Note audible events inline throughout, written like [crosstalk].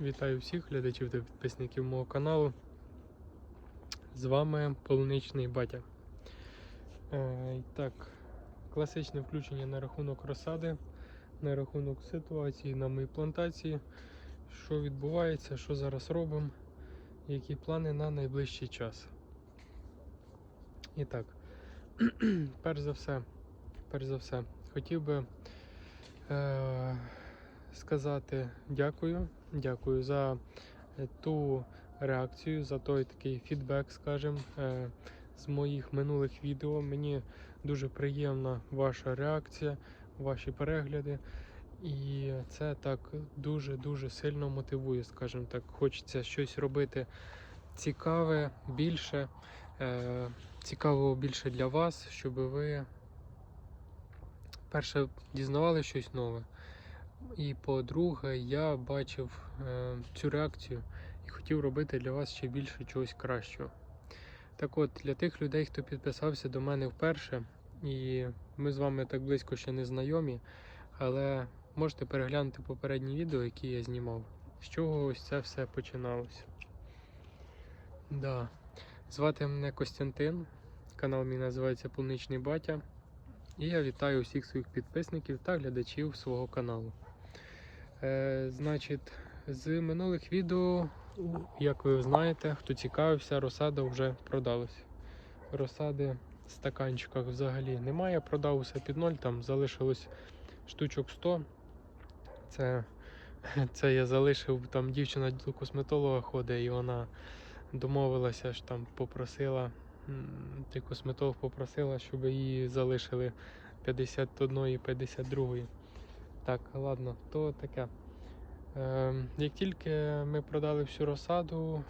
Вітаю всіх глядачів та підписників мого каналу. З вами Полуничний Батя. Е, так, класичне включення на рахунок розсади, на рахунок ситуації на моїй плантації, що відбувається, що зараз робимо, які плани на найближчий час. І так, [clears throat] перш за все, перш за все, хотів би е, сказати дякую. Дякую за е, ту реакцію, за той такий фідбек, скажімо, е, з моїх минулих відео. Мені дуже приємна ваша реакція, ваші перегляди. І це так дуже-дуже сильно мотивує, скажімо так. Хочеться щось робити цікаве, більше, е, цікавого більше для вас, щоб ви перше дізнавали щось нове. І по-друге, я бачив е, цю реакцію і хотів робити для вас ще більше чогось кращого. Так от, для тих людей, хто підписався до мене вперше, і ми з вами так близько ще не знайомі, але можете переглянути попередні відео, які я знімав. З чого ось це все починалося. Да. Звати мене Костянтин, канал мій називається Полуничний Батя. І я вітаю усіх своїх підписників та глядачів свого каналу. Е, значить, з минулих відео, як ви знаєте, хто цікавився, розсада вже продалась. Розсади в стаканчиках взагалі немає. Продав усе під ноль, там залишилось штучок 100. Це, [laughs] це я залишив, там дівчина до косметолога ходить і вона домовилася, ж там попросила, той косметолог попросила, щоб її залишили 51 і 52. Так, ладно, то таке. Е, як тільки ми продали всю розсаду,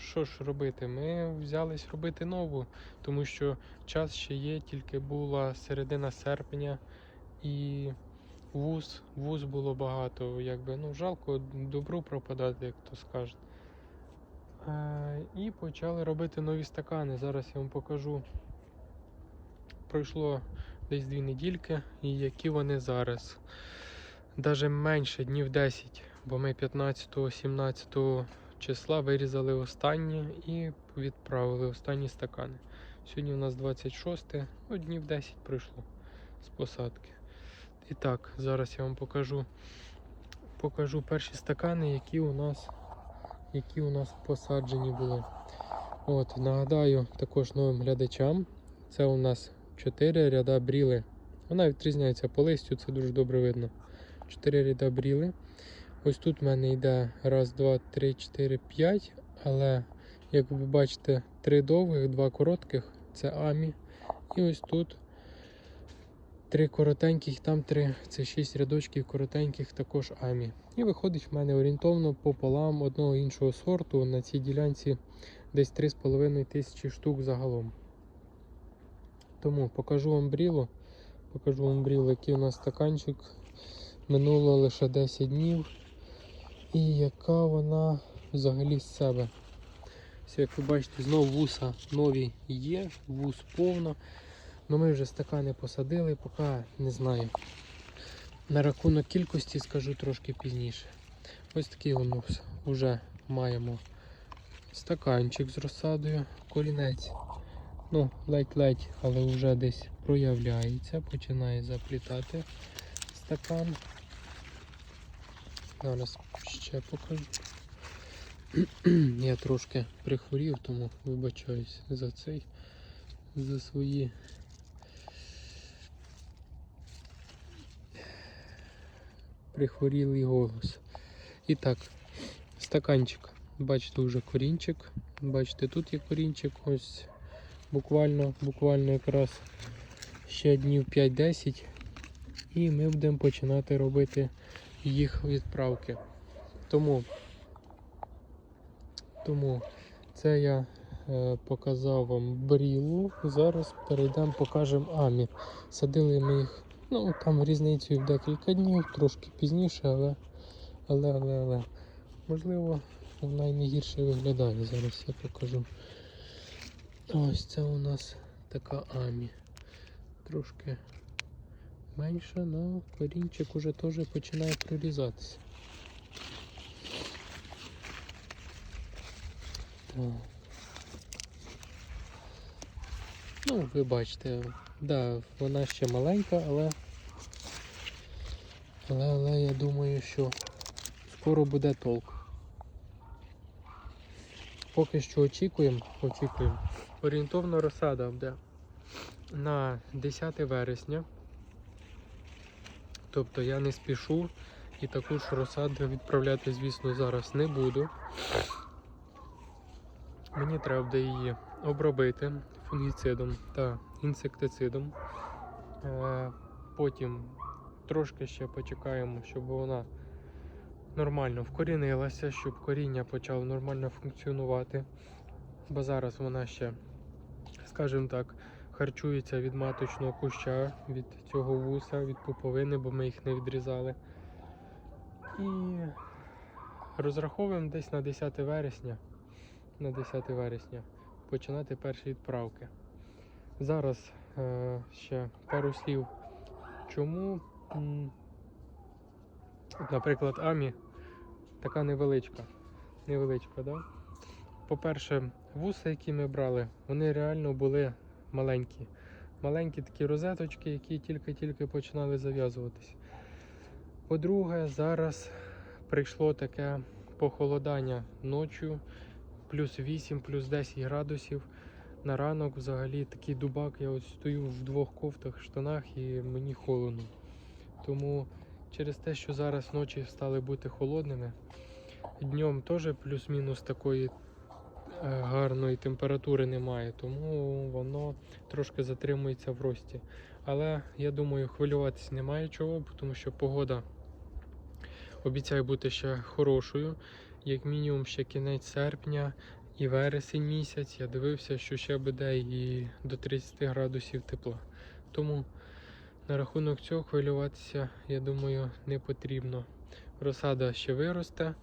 що ж робити? Ми взялись робити нову, тому що час ще є, тільки була середина серпня і вуз, вуз було багато. Якби, ну, жалко добру пропадати, як то скажуть. Е, і почали робити нові стакани. Зараз я вам покажу. Пройшло десь дві недільки, і які вони зараз. Даже менше днів 10, бо ми 15-17 числа вирізали останні і відправили останні стакани. Сьогодні у нас 26, ну днів 10 пройшло з посадки. І так, зараз я вам покажу покажу перші стакани, які у нас які у нас посаджені були. От, Нагадаю також новим глядачам. Це у нас 4 ряда бріли. Вона відрізняється по листю, це дуже добре видно. 4 ряда бріли. Ось тут в мене йде раз, два, три, чотири, п'ять. Але, як ви бачите, три довгих, два коротких це амі. І ось тут три коротеньких, там три, це шість рядочків коротеньких, також амі. І виходить в мене орієнтовно пополам одного іншого сорту на цій ділянці десь 3,5 тисячі штук загалом. Тому покажу вам брілу. Покажу вам брілу, який у нас стаканчик. Минуло лише 10 днів. І яка вона взагалі з себе. Все, як ви бачите, знову вуса нові є, вус повно. Ну ми вже стакани посадили, поки не знаю. На рахунок кількості скажу трошки пізніше. Ось такий воно вже маємо стаканчик з розсадою, колінець. Ну, ледь-ледь, але вже десь проявляється, починає заплітати стакан. Зараз ще покажу. [clears throat] Я трошки прихворів, тому вибачаюсь за цей, за свої прихворілий голос. І так, стаканчик. Бачите, вже корінчик. Бачите, тут є корінчик, ось буквально, буквально якраз ще днів 5-10. І ми будемо починати робити їх відправки. Тому, тому це я е, показав вам брілу. Зараз перейдемо, покажемо амі. Садили ми їх, ну там різницею в декілька днів, трошки пізніше, але, але, але, але. Можливо, вона і не гірше виглядає. Зараз я покажу. Ось це у нас така амі. Трошки менше, але корінчик уже теж починає прорізатися. Так. Ну, ви бачите, да, вона ще маленька, але, але, але я думаю, що скоро буде толк. Поки що очікуємо, очікуємо. Орієнтовно розсада буде на 10 вересня. Тобто я не спішу і таку ж розсаду відправляти, звісно, зараз не буду. Мені треба буде її обробити фунгіцидом та інсектицидом. Е, Потім трошки ще почекаємо, щоб вона нормально вкорінилася, щоб коріння почало нормально функціонувати. Бо зараз вона ще, скажімо так, харчується від маточного куща, від цього вуса, від пуповини, бо ми їх не відрізали. І розраховуємо десь на 10 вересня. На 10 вересня починати перші відправки. Зараз е, ще пару слів. Чому, наприклад, Амі така невеличка. Невеличка, да? По-перше, вуса, які ми брали, вони реально були маленькі. Маленькі такі розеточки, які тільки-тільки починали зав'язуватись. По-друге, зараз прийшло таке похолодання ночі, плюс 8, плюс 10 градусів. На ранок взагалі такий дубак, я от стою в двох кофтах, штанах і мені холодно. Тому через те, що зараз ночі стали бути холодними, днем теж плюс-мінус такої е, гарної температури немає, тому воно трошки затримується в рості. Але я думаю, хвилюватися немає чого, тому що погода обіцяє бути ще хорошою. Як мінімум ще кінець серпня і вересень місяць. Я дивився, що ще буде і до 30 градусів тепла. Тому на рахунок цього хвилюватися, я думаю, не потрібно. Розсада ще виросте.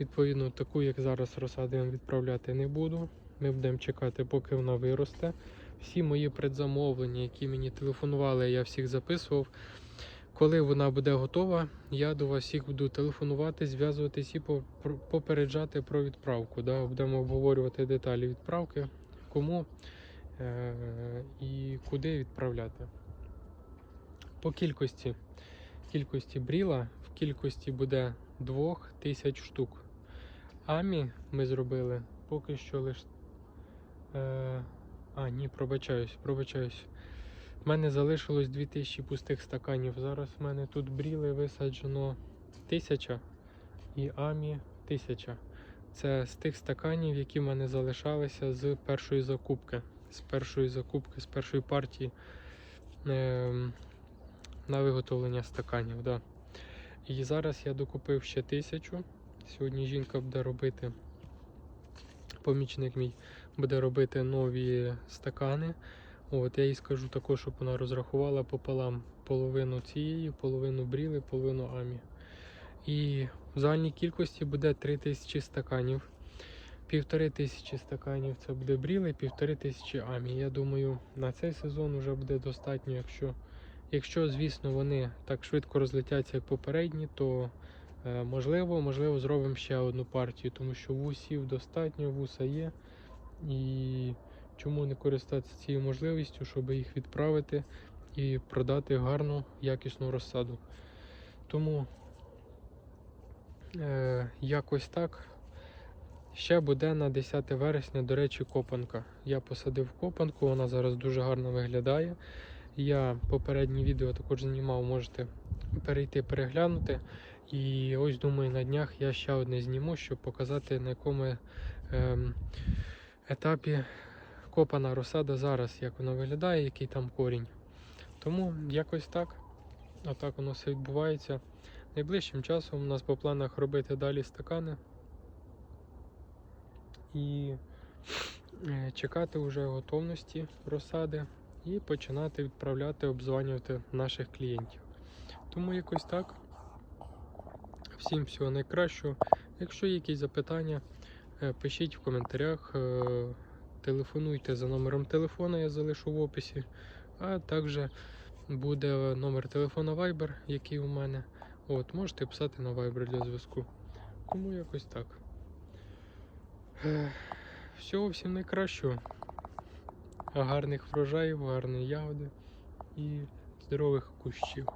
Відповідно, таку, як зараз розсаду я відправляти не буду. Ми будемо чекати, поки вона виросте. Всі мої предзамовлення, які мені телефонували, я всіх записував. Коли вона буде готова, я до вас всіх буду телефонувати, зв'язуватись і попереджати про відправку. Да? Будемо обговорювати деталі відправки, кому е- і куди відправляти. По кількості. Кількості бріла в кількості буде 2000 штук. Амі ми зробили поки що лише. Е- а, ні, пробачаюсь, пробачаюсь. У мене залишилось 2000 пустих стаканів. Зараз в мене тут бріли висаджено 1000 і амі 1000. Це з тих стаканів, які в мене залишалися з першої закупки. З першої закупки, з першої партії ем, на виготовлення стаканів. Да. І зараз я докупив ще 1000. Сьогодні жінка буде робити, помічник мій буде робити нові стакани. От, я їй скажу також, щоб вона розрахувала пополам половину цієї, половину бріли, половину амі. І в загальній кількості буде 3000 стаканів. Півтори тисячі стаканів це буде бріли, півтори тисячі амі. Я думаю, на цей сезон вже буде достатньо. Якщо, якщо звісно, вони так швидко розлетяться, як попередні, то е, можливо, можливо, зробимо ще одну партію, тому що вусів достатньо, вуса є. І чому не користатися цією можливістю, щоб їх відправити і продати гарну, якісну розсаду. Тому е, якось так. Ще буде на 10 вересня, до речі, копанка. Я посадив копанку, вона зараз дуже гарно виглядає. Я попереднє відео також знімав, можете перейти переглянути. І ось думаю, на днях я ще одне зніму, щоб показати на якому ем, етапі копана розсада зараз, як вона виглядає, який там корінь. Тому якось так. Отак воно все відбувається. Найближчим часом у нас по планах робити далі стакани і е, чекати вже готовності розсади і починати відправляти, обзванювати наших клієнтів. Тому якось так. Всім всього найкращого. Якщо є якісь запитання, е, пишіть в коментарях, е, телефонуйте за номером телефона, я залишу в описі, а також буде номер телефона Viber, який у мене. От, можете писати на Viber для зв'язку. Тому якось так. Всього всім найкращого. Гарних врожаїв, гарної ягоди і здорових кущів.